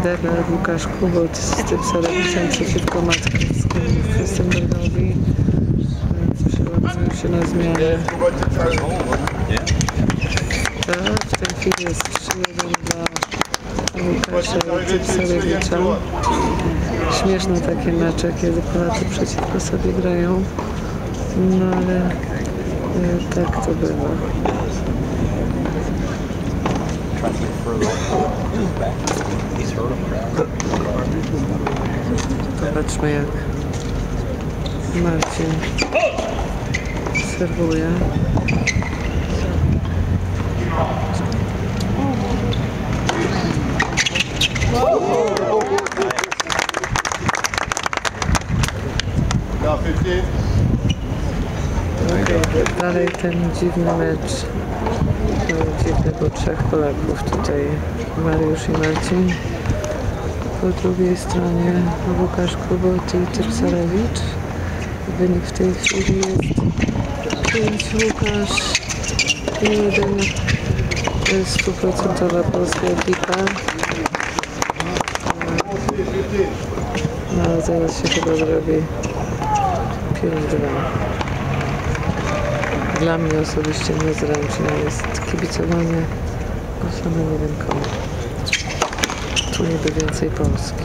Demer Łukasz Kubot z tym Sarawisem przeciwko Matkowskiemu przeładzują się na zmianę. Tak, w tej chwili jest 3-1 dla Łukasza Cypsarewicza. Śmieszne takie mecze, kiedy Polacy przeciwko sobie grają. No ale e, tak to bywa. Zobaczmy jak Marcin serwuje. Now 15. Dalej ten dziwny mecz. Dziwny, bo trzech Polaków tutaj. Mariusz i Marcin. Po drugiej stronie Łukasz Kubot i Typsarewicz. Wynik w tej chwili jest 5 Łukasz i 1 stuprocentowa polska ekipa. No ale zaraz się chyba zrobi 5-2. Dla mnie osobiście niezręczne jest kibicowanie głosowe nie wiem komu. Niby więcej Polski.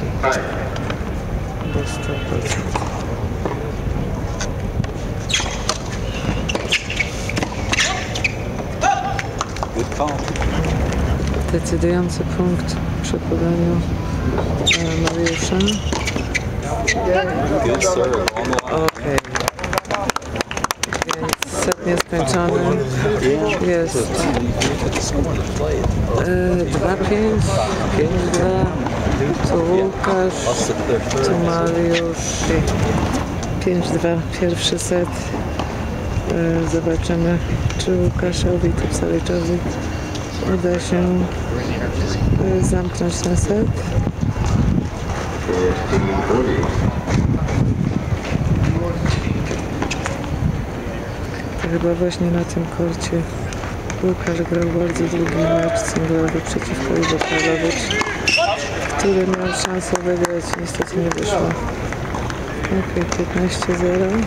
Bo 100%. Good call. Decydujący punkt przy podaniu e, Mariusza. Line. Okej. Więc set nieskończony. Jest e, 2-5, 5-2. Tu Łukasz, Plus the, their tu third. Mariusz. 5-2, pierwszy set. E, Zobaczymy, czy Łukaszowi Kupsaryczowi uda się e, zamknąć ten set. Chyba właśnie na tym korcie Łukasz grał bardzo długi mecz singlowy przeciwko Iwo Pawłowicz, który miał szansę wygrać, niestety nie wyszło. Ok, 15-0.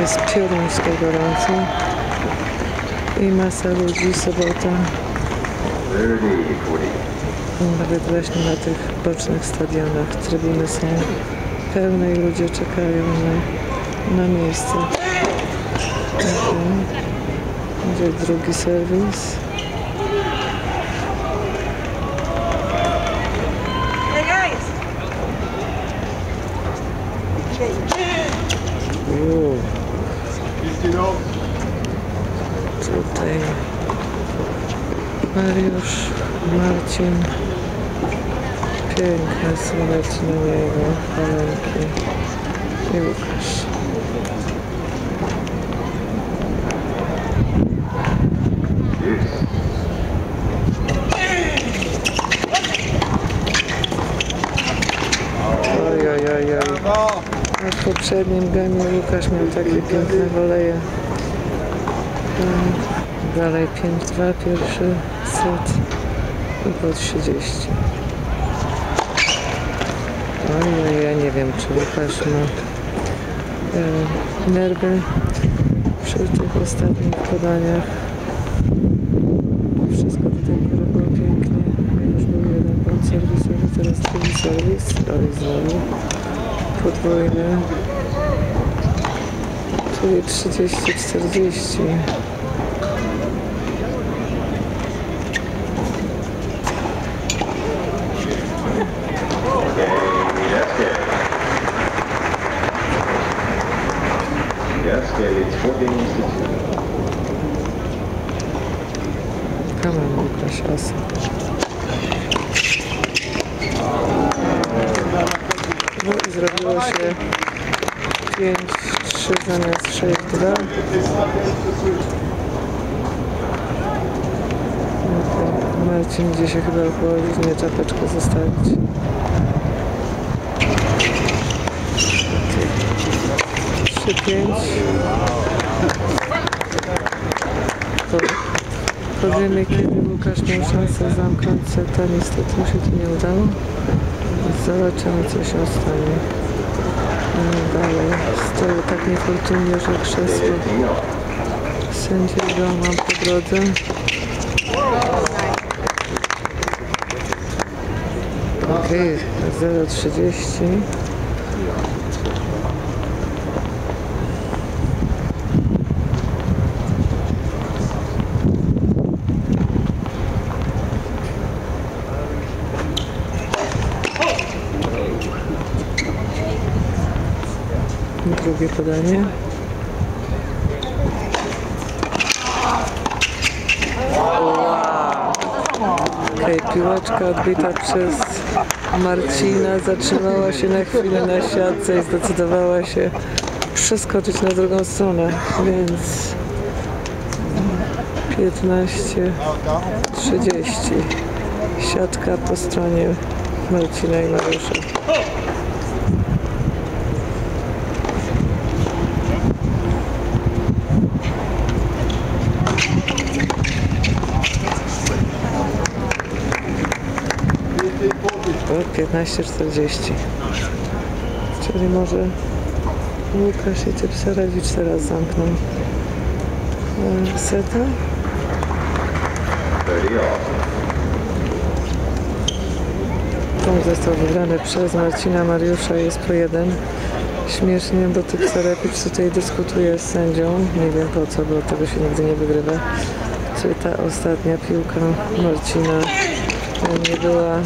Jest pioruńsko gorąco i masa ludzi, sobota. Nawet właśnie na tych bocznych stadionach trybuny są pełne i ludzie czekają na, na miejsce. Będzie drugi serwis. Hey guys! Uuu, 15 0. tutaj Mariusz, Marcin. Piękne słoneczne niebo, palenki i Łukasz. A w poprzednim gamie Łukasz miał takie piękne woleje. Mm, Dalej 5-2, pierwszy set i po 30. Oj, oj, ja nie wiem, czy Łukasz ma e, nerwy przy tych ostatnich podaniach. Wszystko do tej pory było pięknie. Już był jeden błąd teraz drugi serwis. Oj, znowu podwójny. Czyli 30-40. Yes, okay, zrobiło się 5-3 zamiast 6-2. Okej, Marcin gdzie się chyba położyć, nie czapeczkę zostawić. Trzy, pięć. To Powiemy, kiedy Łukasz miał szansę zamknąć seta. Niestety mu się to nie udało. Zobaczymy, co się stanie. No, dalej. Stoję tak niefortunnie, że krzesło sędziego mam po drodze. Okej, 0,30. Drugie podanie. Okej, piłeczka odbita przez Marcina zatrzymała się na chwilę na siatce i zdecydowała się przeskoczyć na drugą stronę, więc 15 30 siatka po stronie Marcina i Mariusza. 15.40 Czyli może Łukasz i Typsarewicz teraz zamkną e, seta. 30 off. Punkt został wybrany przez Marcina Mariusza jest po jeden. Śmiesznie, bo Typsarewicz tutaj dyskutuje z sędzią. Nie wiem po co, bo tego się nigdy nie wygrywa. Czy ta ostatnia piłka Marcina e, nie była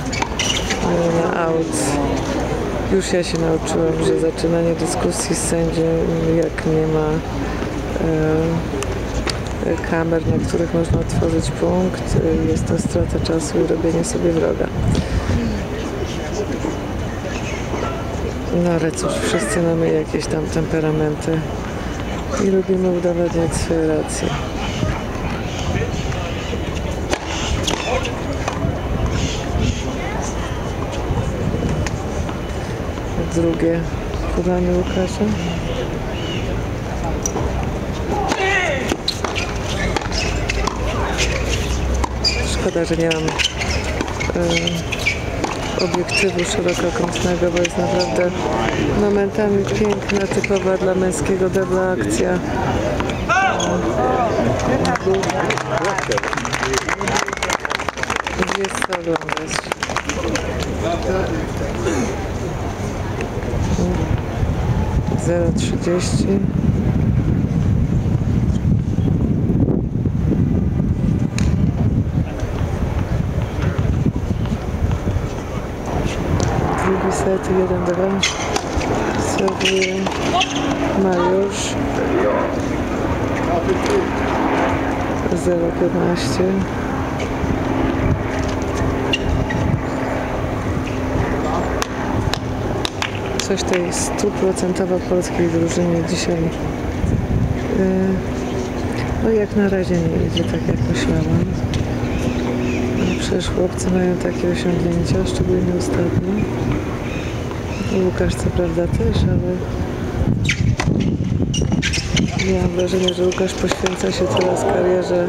na out. Już ja się nauczyłam, że zaczynanie dyskusji z sędzią, jak nie ma e, kamer, na których można otworzyć punkt, e, jest to strata czasu i robienie sobie wroga. No ale cóż, wszyscy mamy jakieś tam temperamenty i lubimy udowadniać swoje racje. Drugie podanie Łukasza. Szkoda, że nie mam e, obiektywu szerokokątnego, bo jest naprawdę momentami piękna, typowa dla męskiego debla akcja. Jest co oglądać. Zero trzydzieści. Drugi set, jeden, dwa. Serwuje Mariusz. 0,15. Coś tej stuprocentowo polskiej drużynie dzisiaj yy, no jak na razie nie idzie tak jak myślałam. Przecież chłopcy mają takie osiągnięcia, szczególnie ostatnio. Łukasz co prawda też, ale miałam wrażenie, że Łukasz poświęca się teraz karierze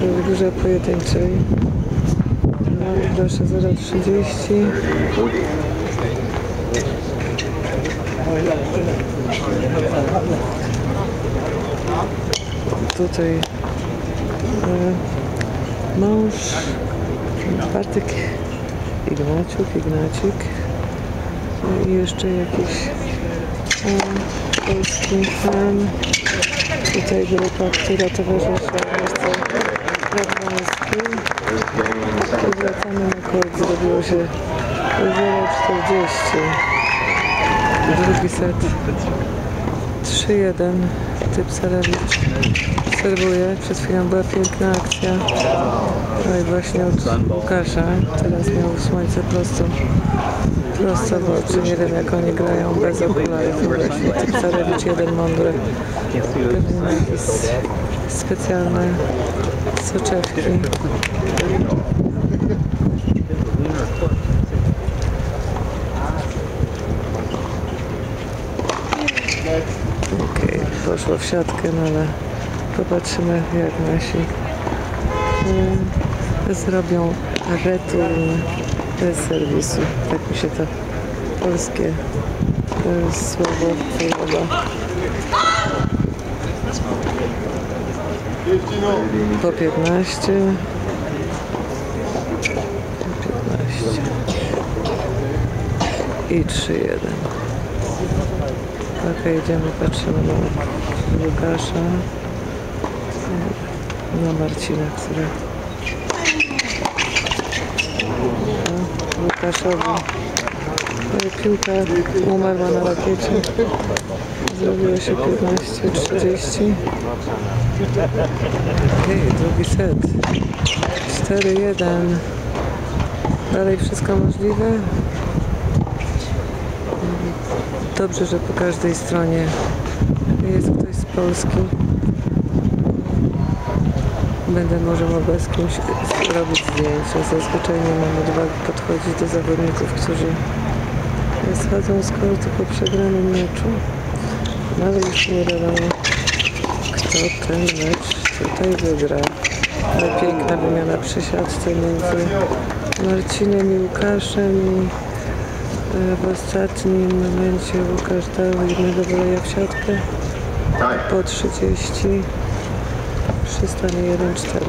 w grze pojedynczej. No i proszę 0,30. Tutaj e, mąż Bartek Ignaciuk, Ignacik i jeszcze jakiś e, polski fan. Tutaj grupa, która towarzyszy miejsce Radwańskiej. I wracamy na kort, zrobiło się 0,40. Drugi set 3-1 Typsarewicz serwuje. Przed chwilą była piękna akcja. No i właśnie od Łukasza. Teraz miał słońce prosto, prosto w oczy. Nie wiem jak oni grają bez okularów. Właśnie Typsarewicz jeden mądry. Pewnie specjalne soczewki. Poszło w siatkę, no ale popatrzymy jak nasi y, zrobią return bez serwisu. Tak mi się to polskie y, słowo podoba. 15 off. Po 15. Po 15. I 3-1. Ok, idziemy, patrzymy na Łukasza. Na Marcina, który No, Łukaszowi e, piłka umarła na rakiecie. Zrobiło się 15-30. Okej, drugi set. 4-1. Dalej wszystko możliwe. Dobrze, że po każdej stronie jest ktoś z Polski. Będę może mogła z kimś zrobić zdjęcia. Zazwyczaj nie mam odwagi podchodzić do zawodników, którzy schodzą z kortu po przegranym meczu. No ale już nie wiadomo, kto ten mecz tutaj wygra. Ale piękna wymiana przy siatce między Marcinem i Łukaszem i w ostatnim momencie Łukasz dał jednego wyleja w siatkę po 30 301 4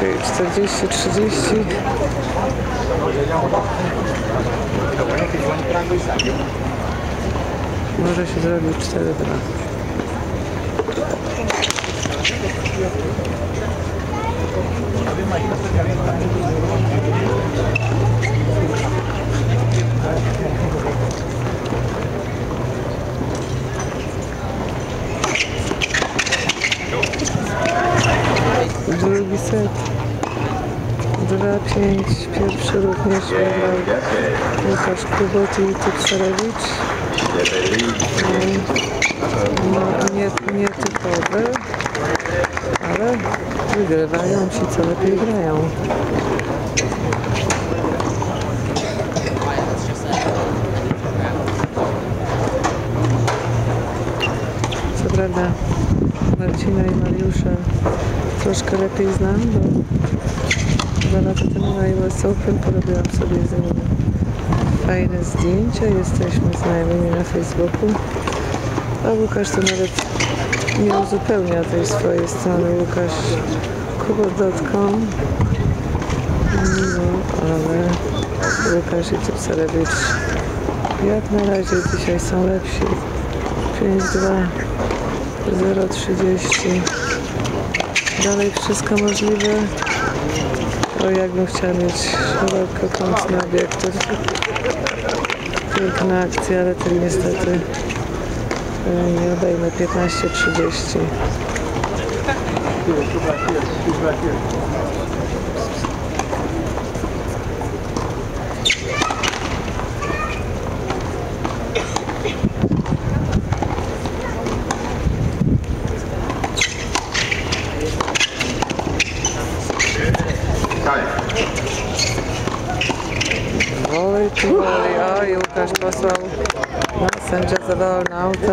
40, 30. Może się zrobić 4 2. Drugi set. 2-5. Pierwszy również Gasquet. Łukasz Kubot i Typsarewicz. No, nie, nie typowe, ale wygrywają ci, co lepiej grają. Co prawda Marcina i Mariusza troszkę lepiej znam, bo dwa lata temu na US Open porobiłam sobie z nimi fajne zdjęcia. Jesteśmy znajomymi na Facebooku. A Łukasz to nawet nie uzupełnia tej swojej strony łukaszkubot.com No, ale Łukasz i Cypsarewicz jak na razie dzisiaj są lepsi. 5-2 0-30 Dalej wszystko możliwe. O, jakbym chciała mieć szerokokątny obiektyw. Piękna akcja, ale to niestety e, nie obejmę 15-30. Oj, Łukasz posłał. No, sędzia zawołał na auto.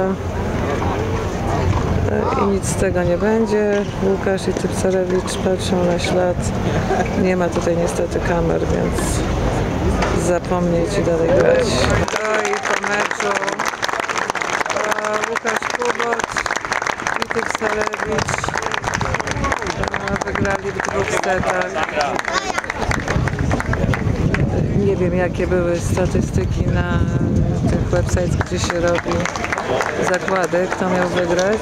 E, I nic z tego nie będzie. Łukasz i Typcarewicz patrzą na ślad. Nie ma tutaj niestety kamer, więc zapomnieć i dalej grać. No i po meczu e, Łukasz Kubot i Typcarewicz e, wygrali w dwóch setach. Nie wiem jakie były statystyki na tych websites, gdzie się robi zakłady, kto miał wygrać.